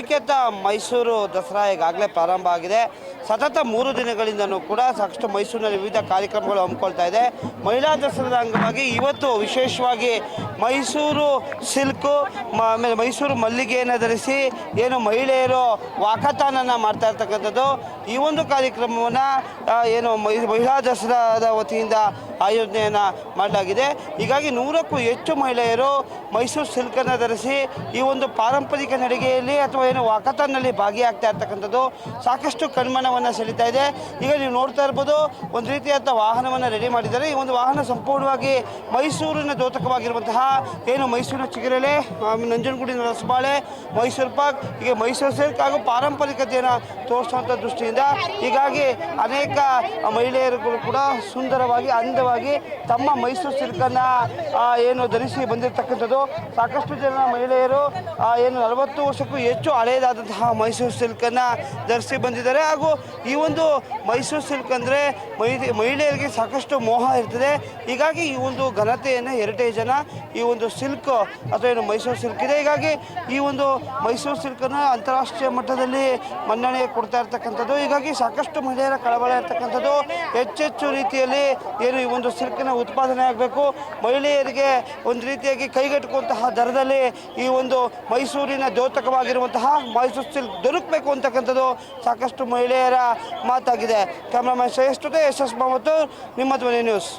ವಿಶ್ವವಿಖ್ಯಾತ ಮೈಸೂರು ದಸರಾ ಈಗಾಗಲೇ ಪ್ರಾರಂಭ ಆಗಿದೆ. ಸತತ ಮೂರು ದಿನಗಳಿಂದನೂ ಕೂಡ ಸಾಕಷ್ಟು ಮೈಸೂರಿನಲ್ಲಿ ವಿವಿಧ ಕಾರ್ಯಕ್ರಮಗಳು ಹಮ್ಮಿಕೊಳ್ತಾ ಇದೆ. ಮಹಿಳಾ ದಸರಾದ ಅಂಗವಾಗಿ ಇವತ್ತು ವಿಶೇಷವಾಗಿ ಮೈಸೂರು ಸಿಲ್ಕು ಆಮೇಲೆ ಮೈಸೂರು ಮಲ್ಲಿಗೆಯನ್ನು ಧರಿಸಿ ಏನು ಮಹಿಳೆಯರು ವಾಕಥಾನನ್ನು ಮಾಡ್ತಾ ಇರ್ತಕ್ಕಂಥದ್ದು. ಈ ಒಂದು ಕಾರ್ಯಕ್ರಮವನ್ನು ಏನು ಮಹಿಳಾ ದಸರಾದ ವತಿಯಿಂದ ಆಯೋಜನೆಯನ್ನು ಮಾಡಲಾಗಿದೆ. ಹೀಗಾಗಿ ನೂರಕ್ಕೂ ಹೆಚ್ಚು ಮಹಿಳೆಯರು ಮೈಸೂರು ಸಿಲ್ಕನ್ನು ಧರಿಸಿ ಈ ಒಂದು ಪಾರಂಪರಿಕ ನಡಿಗೆಯಲ್ಲಿ ಅಥವಾ ಏನು ವಾಕಥಾನ್ನಲ್ಲಿ ಭಾಗಿಯಾಗ್ತಾ ಇರ್ತಕ್ಕಂಥದ್ದು ಸಾಕಷ್ಟು ಕಣ್ಮನವನ್ನು ಸೆಳೀತಾ ಇದೆ. ಈಗ ನೀವು ನೋಡ್ತಾ ಇರ್ಬೋದು, ಒಂದು ರೀತಿಯಾದ ವಾಹನವನ್ನು ರೆಡಿ ಮಾಡಿದ್ದಾರೆ. ಈ ಒಂದು ವಾಹನ ಸಂಪೂರ್ಣವಾಗಿ ಮೈಸೂರಿನ ದ್ಯೋತಕವಾಗಿರುವಂತಹ ಏನು ಮೈಸೂರಿನ ಚಿಗರೆಲೆ ನಂಜನಗೂಡಿನ ರಸಬಾಳೆ, ಮೈಸೂರು ಪಾಕ್, ಹೀಗೆ ಮೈಸೂರು ಸಿಲ್ಕ್ ಹಾಗೂ ಪಾರಂಪರಿಕತೆಯನ್ನು ತೋರಿಸುವಂಥ ದೃಷ್ಟಿಯಿಂದ ಹೀಗಾಗಿ ಅನೇಕ ಮಹಿಳೆಯರುಗಳು ಕೂಡ ಸುಂದರವಾಗಿ ಅಂದವಾಗಿ ತಮ್ಮ ಮೈಸೂರು ಸಿಲ್ಕನ್ನು ಏನು ಧರಿಸಿ ಬಂದಿರತಕ್ಕಂಥದ್ದು ಸಾಕಷ್ಟು ಜನ ಮಹಿಳೆಯರು ಏನು ನಲವತ್ತು ವರ್ಷಕ್ಕೂ ಹೆಚ್ಚು ಹಳೆಯದಾದಂತಹ ಮೈಸೂರು ಸಿಲ್ಕನ್ನು ಧರಿಸಿ ಬಂದಿದ್ದಾರೆ. ಹಾಗೂ ಈ ಒಂದು ಮೈಸೂರು ಸಿಲ್ಕ್ ಅಂದರೆ ಮಹಿಳೆಯರಿಗೆ ಸಾಕಷ್ಟು ಮೋಹ ಇರ್ತದೆ. ಹೀಗಾಗಿ ಈ ಒಂದು ಘನತೆಯನ್ನು ಹೆರಿಟೇಜನ್ನು ಈ ಒಂದು ಸಿಲ್ಕ್ ಅಥವಾ ಏನು ಮೈಸೂರು ಸಿಲ್ಕ್ ಇದೆ. ಹೀಗಾಗಿ ಈ ಒಂದು ಮೈಸೂರು ಸಿಲ್ಕನ್ನು ಅಂತಾರಾಷ್ಟ್ರೀಯ ಮಟ್ಟದಲ್ಲಿ ಮನ್ನಣೆ ಕೊಡ್ತಾ ಇರ್ತಕ್ಕಂಥದ್ದು. ಹೀಗಾಗಿ ಸಾಕಷ್ಟು ಮಹಿಳೆಯರ ಕಳವಳ ಇರ್ತಕ್ಕಂಥದ್ದು. ಹೆಚ್ಚೆಚ್ಚು ರೀತಿಯಲ್ಲಿ ಏನು ಈ ಒಂದು ಸಿಲ್ಕಿನ ಉತ್ಪಾದನೆ ಆಗಬೇಕು. ಮಹಿಳೆಯರಿಗೆ ಒಂದು ರೀತಿಯಾಗಿ ಕೈಗೆಟುಕುವಂತಹ ದರದಲ್ಲಿ ಈ ಒಂದು ಮೈಸೂರಿನ ದ್ಯೋತಕವಾಗಿರುವಂತಹ ಮೈಸೂರು ಸಿಲ್ಕ್ ದೊರಕಬೇಕು ಅಂತಕ್ಕಂಥದ್ದು ಸಾಕಷ್ಟು ಮಹಿಳೆಯರ ಮಾತಾಗಿದೆ. ಕ್ಯಾಮ್ರಾಮನ್ ಶ್ರೇಷ್ಠತೆ ಯಶಸ್ ಮತ್ತು ನಿಮ್ಮ ಧ್ವನಿ ನ್ಯೂಸ್.